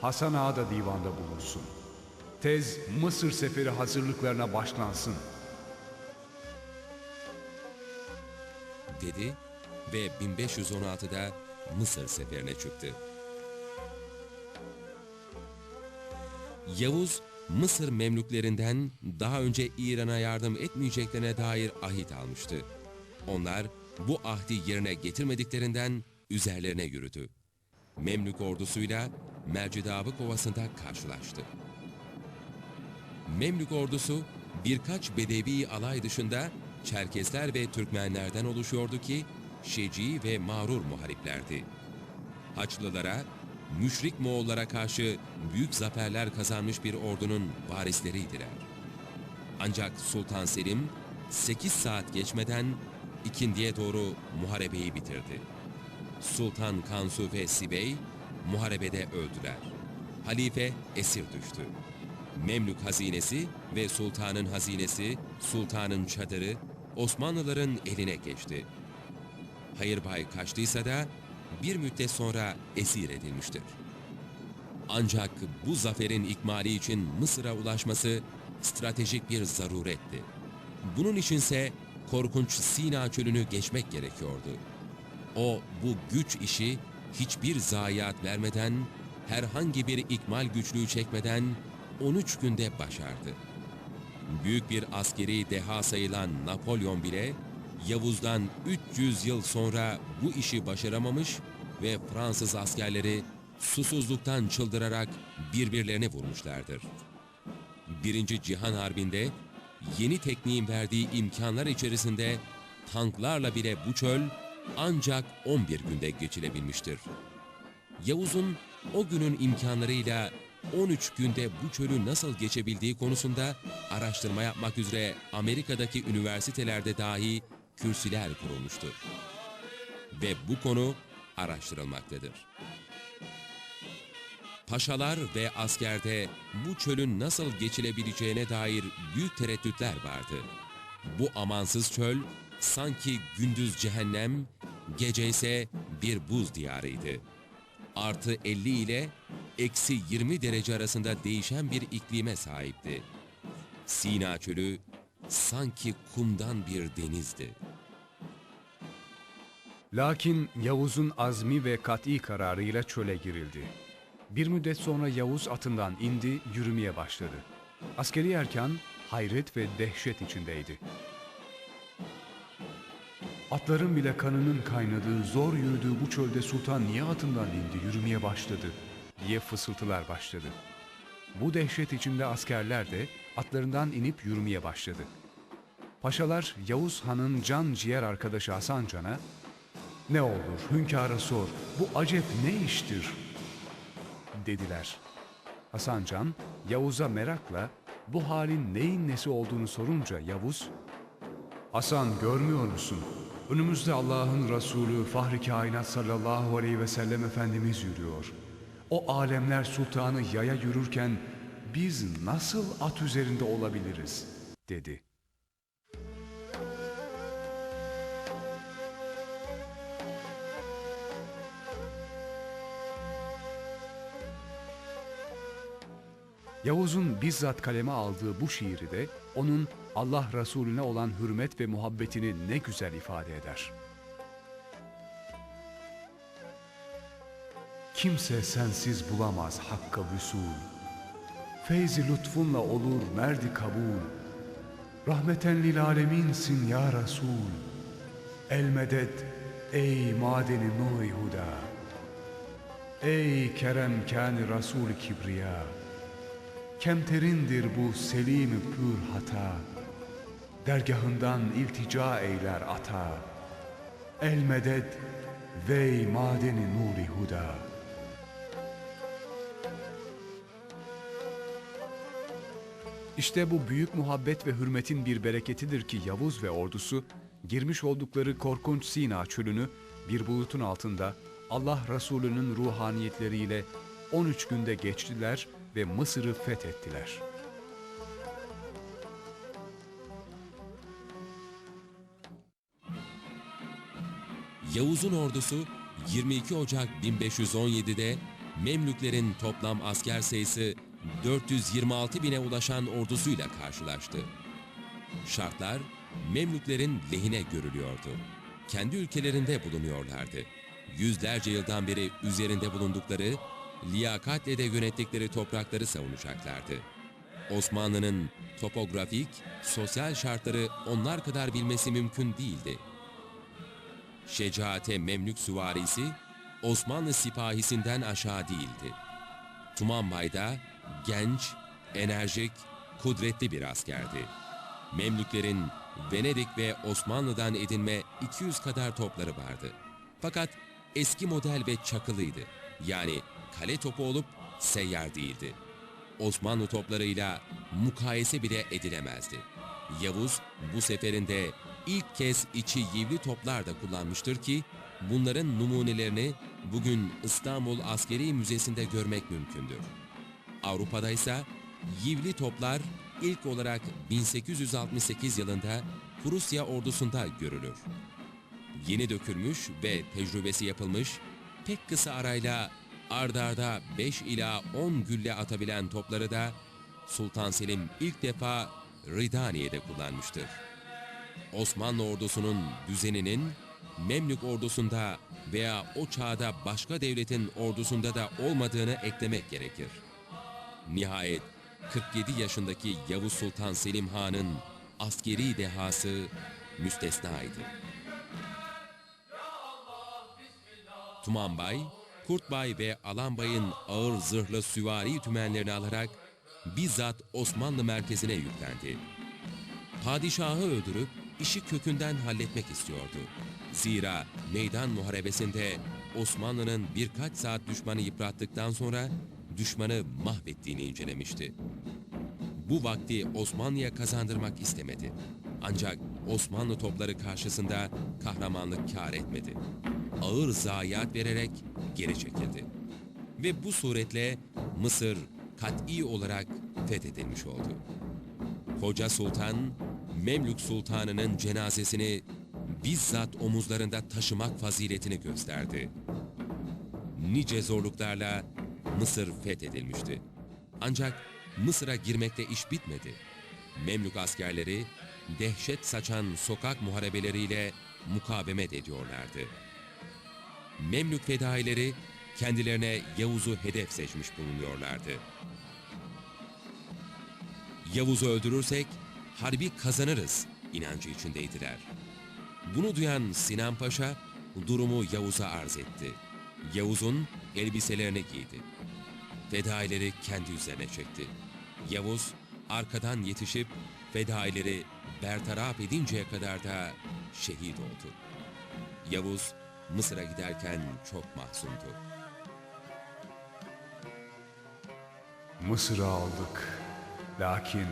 Hasan Ağa da divanda bulunsun. Tez Mısır seferi hazırlıklarına başlansın. dedi ve 1516'da Mısır seferine çıktı. Yavuz, Mısır Memlüklerinden daha önce İran'a yardım etmeyeceklerine dair ahit almıştı. Onlar bu ahdi yerine getirmediklerinden üzerlerine yürüdü. Memlük ordusuyla Mercidabı Kovası'nda karşılaştı. Memlük ordusu birkaç Bedevi alay dışında Çerkesler ve Türkmenlerden oluşuyordu ki Şeci ve mağrur muhariplerdi. Haçlılara, müşrik Moğollara karşı büyük zaferler kazanmış bir ordunun varisleriydiler. Ancak Sultan Selim 8 saat geçmeden ikindiye doğru muharebeyi bitirdi. Sultan Kansu ve Sibey muharebede öldüler. Halife esir düştü. Memlük hazinesi ve sultanın hazinesi, sultanın çadırı Osmanlıların eline geçti. Hayırbay kaçtıysa da bir müddet sonra esir edilmiştir. Ancak bu zaferin ikmali için Mısır'a ulaşması stratejik bir zaruretti. Bunun içinse korkunç Sina çölünü geçmek gerekiyordu. O bu güç işi hiçbir zayiat vermeden, herhangi bir ikmal güçlüğü çekmeden 13 günde başardı. Büyük bir askeri deha sayılan Napolyon bile Yavuz'dan 300 yıl sonra bu işi başaramamış ve Fransız askerleri susuzluktan çıldırarak birbirlerine vurmuşlardır. Birinci Cihan Harbi'nde yeni tekniğin verdiği imkanlar içerisinde tanklarla bile bu çöl ancak 11 günde geçilebilmiştir. Yavuz'un o günün imkanlarıyla 13 günde bu çölü nasıl geçebildiği konusunda araştırma yapmak üzere Amerika'daki üniversitelerde dahi kürsüler kurulmuştur. Ve bu konu araştırılmaktadır. Paşalar ve askerde bu çölün nasıl geçilebileceğine dair büyük tereddütler vardı. Bu amansız çöl sanki gündüz cehennem, gece ise bir buz diyarıydı. Artı 50 ile eksi 20 derece arasında değişen bir iklime sahipti. Sina çölü sanki kumdan bir denizdi. Lakin Yavuz'un azmi ve kat'i kararıyla çöle girildi. Bir müddet sonra Yavuz atından indi, yürümeye başladı. Askeri erkan hayret ve dehşet içindeydi. Atların bile kanının kaynadığı, zor yürüdüğü bu çölde sultan niye atından indi, yürümeye başladı diye fısıltılar başladı. Bu dehşet içinde askerler de atlarından inip yürümeye başladı. Paşalar Yavuz Han'ın can ciğer arkadaşı Hasan Can'a ne olur hünkâra sor bu acep ne iştir dediler. Hasan Can Yavuz'a merakla bu halin neyin nesi olduğunu sorunca Yavuz Hasan görmüyor musun? Önümüzde Allah'ın Resulü Fahri Kainat sallallahu aleyhi ve sellem Efendimiz yürüyor. O alemler sultanı yaya yürürken biz nasıl at üzerinde olabiliriz? dedi. Yavuz'un bizzat kaleme aldığı bu şiiri de onun Allah Resulüne olan hürmet ve muhabbetini ne güzel ifade eder. Kimse sensiz bulamaz hakka vüsul. Feyzi lütfunla olur merdi kabul. Rahmeten lil aleminsin ya Resul. El medet ey madeni nur huda. Ey kerem kâni Resul kibriya. Kemterindir bu selim pür hata. Dergahından iltica eyler ata. El medet vey madeni nuri huda. İşte bu büyük muhabbet ve hürmetin bir bereketidir ki Yavuz ve ordusu girmiş oldukları korkunç Sina çölünü bir bulutun altında Allah Resulü'nün ruhaniyetleriyle 13 günde geçtiler ve Mısır'ı fethettiler. Yavuz'un ordusu 22 Ocak 1517'de Memlüklerin toplam asker sayısı 426 bine ulaşan ordusuyla karşılaştı. Şartlar Memlüklerin lehine görülüyordu. Kendi ülkelerinde bulunuyorlardı. Yüzlerce yıldan beri üzerinde bulundukları, liyakatle de yönettikleri toprakları savunacaklardı. Osmanlı'nın topografik, sosyal şartları onlar kadar bilmesi mümkün değildi. Şecaate Memlük süvarisi Osmanlı sipahisinden aşağı değildi. Tumanbay da genç, enerjik, kudretli bir askerdi. Memlüklerin Venedik ve Osmanlı'dan edinme 200 kadar topları vardı. Fakat eski model ve çakılıydı. Yani kale topu olup seyyar değildi. Osmanlı toplarıyla mukayese bile edilemezdi. Yavuz bu seferinde ilk kez içi yivli toplar da kullanmıştır ki bunların numunelerini bugün İstanbul Askeri Müzesi'nde görmek mümkündür. Avrupa'da ise yivli toplar ilk olarak 1868 yılında Prusya ordusunda görülür. Yeni dökülmüş ve tecrübesi yapılmış, pek kısa arayla ardarda 5 ila 10 gülle atabilen topları da Sultan Selim ilk defa Ridaniye'de kullanmıştır. Osmanlı ordusunun düzeninin Memlük ordusunda veya o çağda başka devletin ordusunda da olmadığını eklemek gerekir. Nihayet 47 yaşındaki Yavuz Sultan Selim Han'ın askeri dehası müstesnaydı. Tumanbay, Kurtbay ve Alanbay'ın ağır zırhlı süvari tümenlerini alarak bizzat Osmanlı merkezine yüklendi. Padişahı öldürüp işi kökünden halletmek istiyordu. Zira meydan muharebesinde Osmanlı'nın birkaç saat düşmanı yıprattıktan sonra düşmanı mahvettiğini incelemişti. Bu vakti Osmanlı'ya kazandırmak istemedi. Ancak Osmanlı topları karşısında kahramanlık kâr etmedi. Ağır zayiat vererek geri çekildi. Ve bu suretle Mısır kat'i olarak fethedilmiş oldu. Koca Sultan, Memlük Sultanı'nın cenazesini bizzat omuzlarında taşımak faziletini gösterdi. Nice zorluklarla Mısır fethedilmişti. Ancak Mısır'a girmekte iş bitmedi. Memlük askerleri dehşet saçan sokak muharebeleriyle mukavemet ediyorlardı. Memlük fedaileri kendilerine Yavuz'u hedef seçmiş bulunuyorlardı. Yavuz'u öldürürsek harbi kazanırız inancı içindeydiler. Bunu duyan Sinan Paşa durumu Yavuz'a arz etti. Yavuz'un elbiselerini giydi. Fedaileri kendi üzerine çekti. Yavuz arkadan yetişip fedaileri bertaraf edinceye kadar da şehit oldu. Yavuz Mısır'a giderken çok mahzundu. Mısır'ı aldık. Lakin